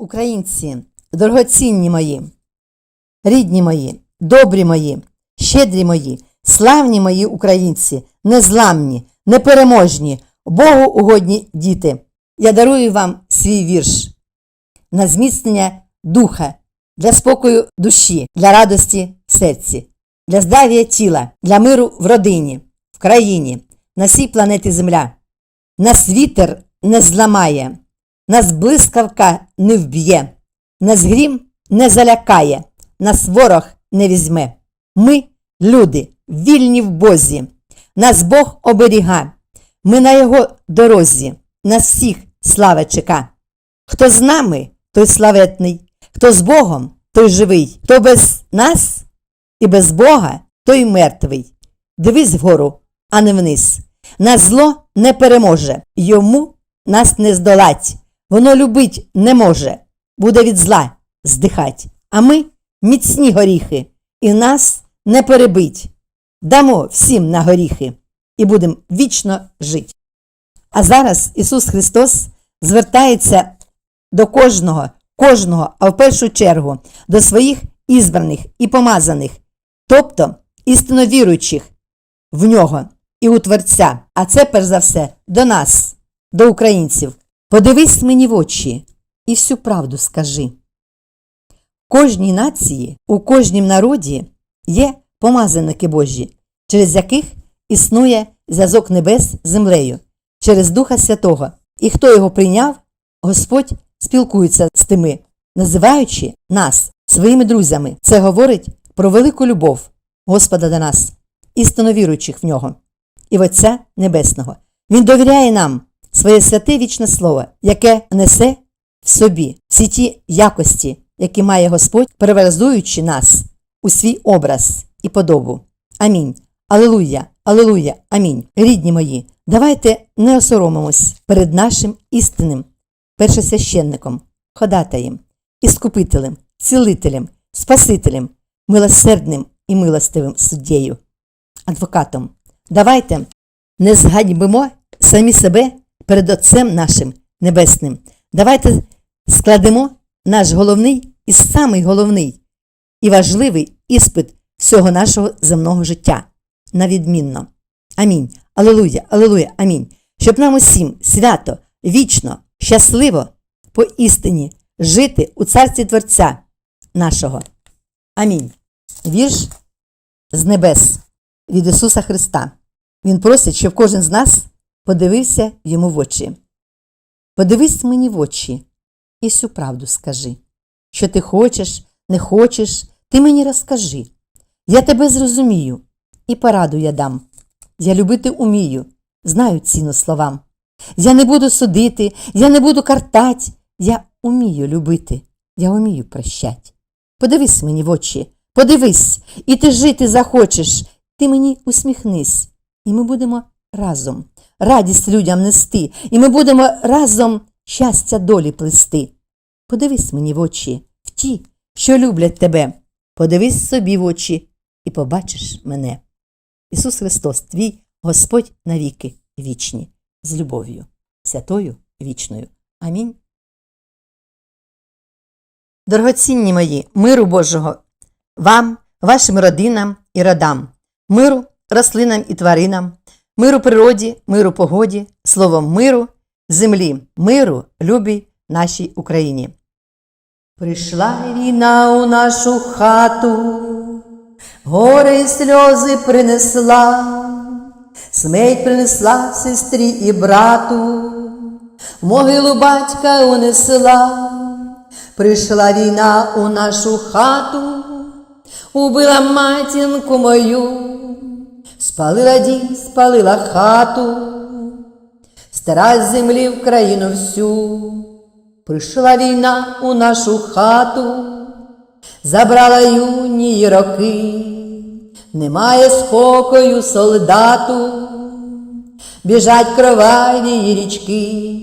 Українці, дорогоцінні мої, рідні мої, добрі мої, щедрі мої, славні мої українці, незламні, непереможні, Богу угодні діти. Я дарую вам свій вірш на зміцнення духа, для спокою душі, для радості в серці, для здрав'я тіла, для миру в родині, в країні, на всій планеті Земля. Нас вітер не зламає, нас блискавка не вб'є, нас грім не залякає, нас ворог не візьме. Ми, люди, вільні в Бозі, нас Бог оберіга, ми на його дорозі, нас всіх слава чека. Хто з нами, той славетний, хто з Богом, той живий, хто без нас і без Бога, той мертвий. Дивись вгору, а не вниз. Нас зло не переможе, йому нас не здолать. Воно любить не може, буде від зла здихать. А ми міцні горіхи, і нас не перебить. Дамо всім на горіхи і будемо вічно жити. А зараз Ісус Христос звертається до кожного, кожного, а в першу чергу до своїх ізбраних і помазаних, тобто істинно віруючих в нього і у Творця, а це перш за все до нас, до українців. Подивись мені в очі і всю правду скажи. Кожній нації, у кожнім народі є помазаники Божі, через яких існує зв'язок небес з землею, через Духа Святого. І хто його прийняв, Господь спілкується з тими, називаючи нас своїми друзями. Це говорить про велику любов Господа до нас, істинно віруючих в нього і в Отця Небесного. Він довіряє нам своє святе вічне слово, яке несе в собі всі ті якості, які має Господь, переверзуючи нас у свій образ і подобу. Амінь. Алелуя, Алелуя, Амінь. Рідні мої, давайте не осоромимось перед нашим істинним першосвященником, ходатаєм, іскупителем, цілителем, спасителем, милосердним і милостивим суддєю, адвокатом. Давайте не зганьбимо самі себе перед Отцем нашим Небесним. Давайте складемо наш головний і самий головний і важливий іспит всього нашого земного життя на відмінно. Амінь. Алелуя, Алелуя, Амінь. Щоб нам усім свято, вічно, щасливо по істині жити у царстві Творця нашого. Амінь. Вірш з небес від Ісуса Христа. Він просить, щоб кожен з нас подивився йому в очі. Подивись мені в очі і всю правду скажи. Що ти хочеш, не хочеш, ти мені розкажи. Я тебе зрозумію і пораду я дам. Я любити умію, знаю ціну словам. Я не буду судити, я не буду картать. Я умію любити, я умію прощать. Подивись мені в очі, подивись, і ти жити захочеш. Ти мені усміхнись, і ми будемо разом радість людям нести, і ми будемо разом щастя долі плести. Подивись мені в очі, в ті, що люблять тебе. Подивись собі в очі і побачиш мене. Ісус Христос, твій Господь навіки вічні, з любов'ю, святою вічною. Амінь. Дорогоцінні мої, миру Божого, вам, вашим родинам і родам, миру рослинам і тваринам, миру природі, миру погоді, словом миру, землі, миру, любій нашій Україні. Прийшла війна у нашу хату, горе й сльози принесла, смерть принесла сестрі і брату, могилу батька унесла, прийшла війна у нашу хату, убила матінку мою, спалила дім, спалила хату, стара землі в країну всю. Прийшла війна у нашу хату, забрала юні роки, немає спокою солдату, біжать кроваві річки.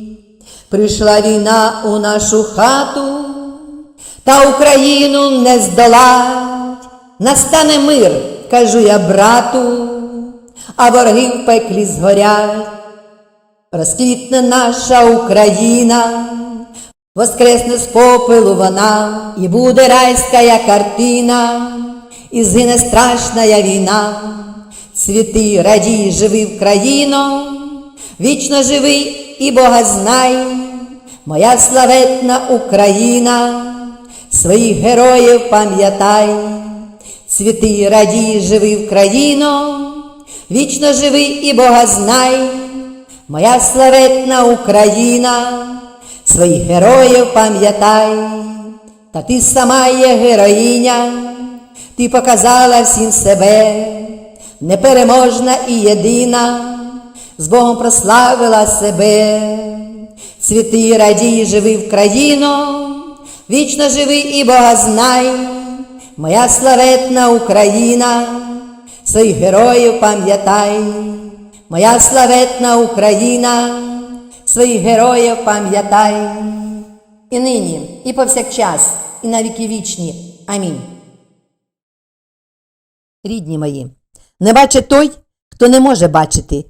Прийшла війна у нашу хату, та Україну не здолать, настане мир, кажу я брату, а вороги в пеклі згорять. Розквітне наша Україна, Воскресне з попелу вона, і буде райська картина, і згине страшна війна. Цвіти, радій, живи в країно, вічно живи і Бога знай, моя славетна Україна, своїх героїв пам'ятай, цвіти, радій, живи в країно, вічно живи і Бога знай, моя славетна Україна, своїх героїв пам'ятай, та ти сама є героїня, ти показала всім себе, непереможна і єдина, з Богом прославила себе, цвіти радій, живи в країно, вічно живи і Бога знай, моя славетна Україна, своїх героїв пам'ятай, моя славетна Україна, своїх героїв пам'ятай. І нині, і повсякчас, і на віки вічні. Амінь. Рідні мої, не бачить той, хто не може бачити,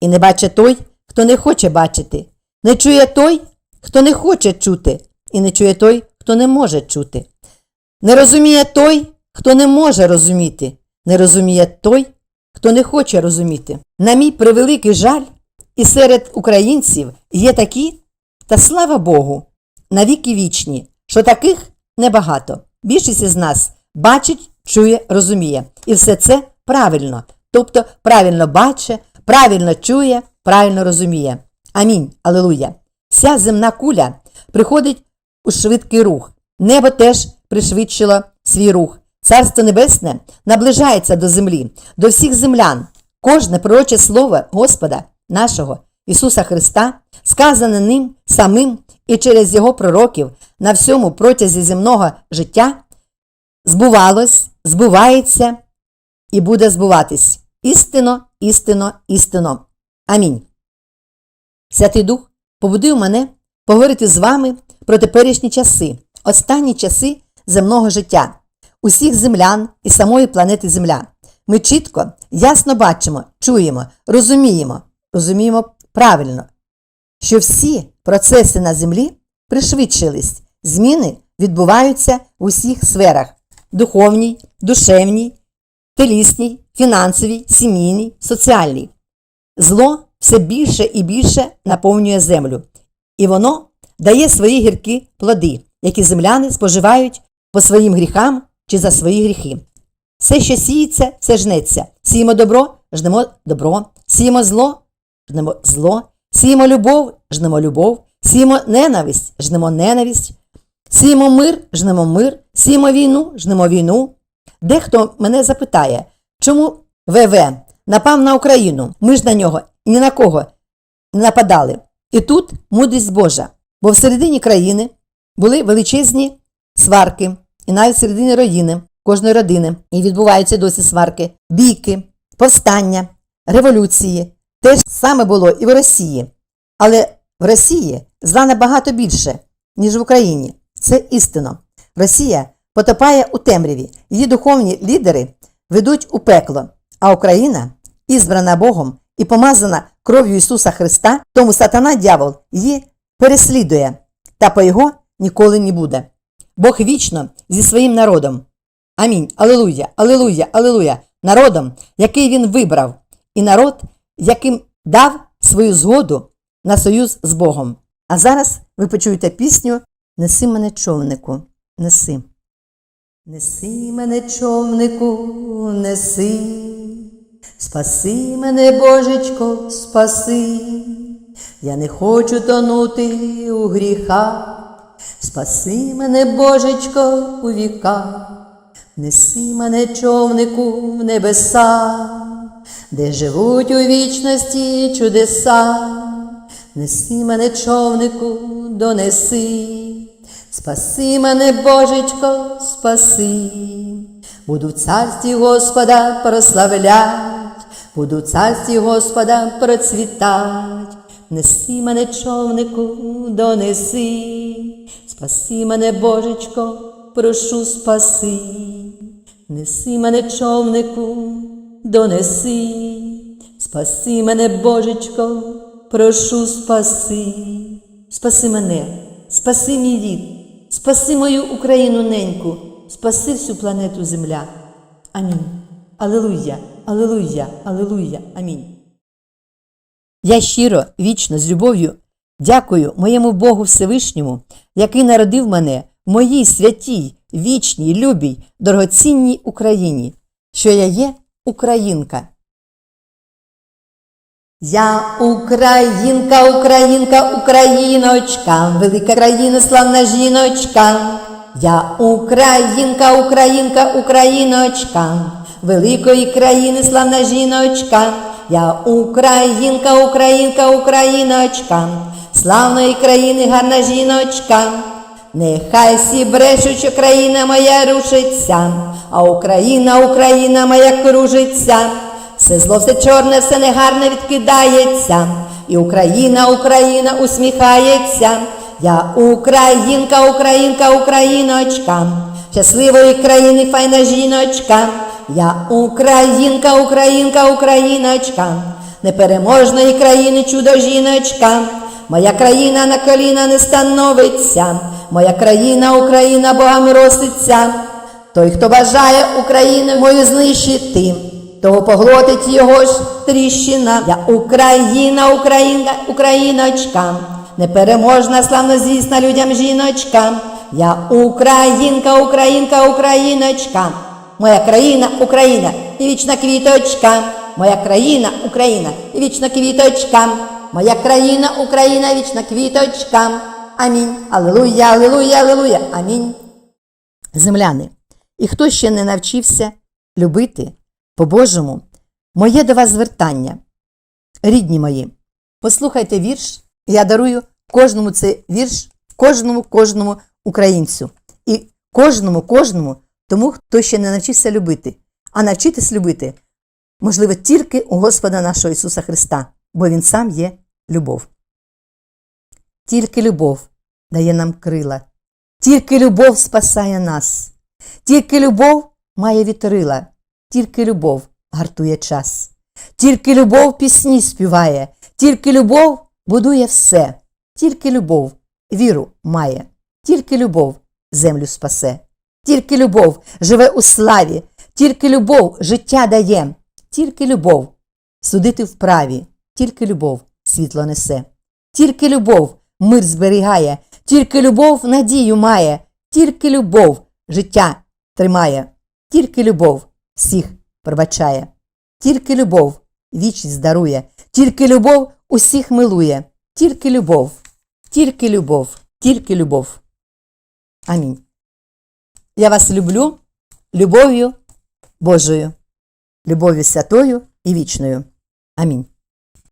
і не бачить той, хто не хоче бачити, не чує той, хто не хоче чути, і не чує той, хто не може чути. Не розуміє той, хто не може розуміти, не розуміє той, хто не хоче розуміти. На мій превеликий жаль, і серед українців є такі, та слава Богу, навіки вічні, що таких небагато. Більшість із нас бачить, чує, розуміє. І все це правильно. Тобто правильно бачить, правильно чує, правильно розуміє. Амінь. Алілуя. Вся земна куля приходить у швидкий рух. Небо теж пришвидшило свій рух. Царство Небесне наближається до землі, до всіх землян. Кожне пророче слово Господа нашого Ісуса Христа, сказане ним самим і через Його пророків на всьому протязі земного життя, збувалось, збувається і буде збуватись. Істинно, істинно, істинно. Амінь. Святий Дух побудив мене поговорити з вами про теперішні часи, останні часи земного життя, усіх землян і самої планети Земля. Ми чітко, ясно бачимо, чуємо, розуміємо, розуміємо правильно, що всі процеси на землі пришвидшились, зміни відбуваються в усіх сферах духовній, душевній, телісній, фінансовій, сімейній, соціальній. Зло все більше і більше наповнює землю, і воно дає свої гіркі плоди, які земляни споживають по своїм гріхам чи за свої гріхи. Все, що сіється, все жнеться. Сіємо добро, жнемо добро, сіємо зло, жнемо зло, сіємо любов, жнемо любов, сіємо ненависть, жнемо ненависть, сіємо мир, жнемо мир, сіємо війну, жнемо війну. Дехто мене запитає, чому ВВ напав на Україну? Ми ж на нього ні на кого не нападали. І тут мудрість Божа, бо всередині країни були величезні сварки, і навіть всередині родини, кожної родини, і відбуваються досі сварки, бійки, повстання, революції. Те ж саме було і в Росії. Але в Росії зла набагато більше, ніж в Україні. Це істинно. Росія потопає у темряві, її духовні лідери ведуть у пекло, а Україна, ізбрана Богом і помазана кров'ю Ісуса Христа, тому сатана дьявол її переслідує, та по його ніколи не буде. Бог вічно зі своїм народом. Амінь. Алілуя, алілуя, алілуя. Народом, який він вибрав, і народ, яким дав свою згоду на союз з Богом. А зараз ви почуєте пісню Неси мене човнику, неси. Неси мене човнику, неси, спаси мене, Божечко, спаси, я не хочу тонути у гріхах. Спаси мене, Божечко, у віка, неси мене човнику в небеса, де живуть у вічності чудеса, неси мене човнику, донеси, спаси мене, Божечко, спаси, буду в царстві Господа прославлять, буду в царстві Господа процвітать. Неси мене човнику, донеси, спаси мене, Божечко, прошу спаси, неси мене човнику, донеси, спаси мене, Божечко, прошу спаси, спаси мене, спаси мій рід, спаси мою Україну неньку, спаси всю планету Земля. Амінь. Алилуя, алилуя, алилуя, амінь. Я щиро, вічно, з любов'ю дякую моєму Богу Всевишньому, який народив мене в моїй святій, вічній, любій, дорогоцінній Україні, що я є українка. Я українка, українка, україночка, велика країна, славна жіночка. Я українка, українка, україночка, великої країни, славна жіночка. Я українка, українка, україночка, славної країни, гарна жіночка. Нехай всі брешуть, що моя рушиться, а Україна, Україна моя кружиться. Все зло, все чорне, все негарне відкидається, і Україна, Україна усміхається. Я українка, українка, україночка, щасливої країни, файна жіночка. Я українка, українка, україночка, непереможної країни, чудо жіночка. Моя країна на коліна не становиться, моя країна, Україна Богам роститься. Той, хто бажає Україну мою знищити, того поглотить його ж тріщина. Я Україна, Українка, Україночка, непереможна, славнозвісна людям жіночка. Я Українка, Українка, Україночка, моя країна, Україна, і вічна квіточка, моя країна, Україна, і вічна квіточка, моя країна, Україна, вічна квіточка. Амінь. Алілуя, алілуя, алілуя. Амінь. Земляни, і хто ще не навчився любити по-божому, моє до вас звертання. Рідні мої, послухайте вірш, я дарую кожному цей вірш, кожному, кожному українцю. І кожному, кожному тому, хто ще не навчився любити. А навчитись любити можливо тільки у Господа нашого Ісуса Христа, бо Він сам є любов. Тільки любов дає нам крила, тільки любов спасає нас, тільки любов має вітрила, тільки любов гартує час, тільки любов пісні співає, тільки любов будує все, тільки любов віру має, тільки любов землю спасе, тільки любов живе у славі, тільки любов життя дає, тільки любов судити вправі, тільки любов світло несе, тільки любов мир зберігає, тільки любов надію має, тільки любов життя тримає, тільки любов всіх пробачає, тільки любов вічність дарує, тільки любов усіх милує, тільки любов, тільки любов, тільки любов. Амінь. Я вас люблю любов'ю Божою, любов'ю святою і вічною. Амінь.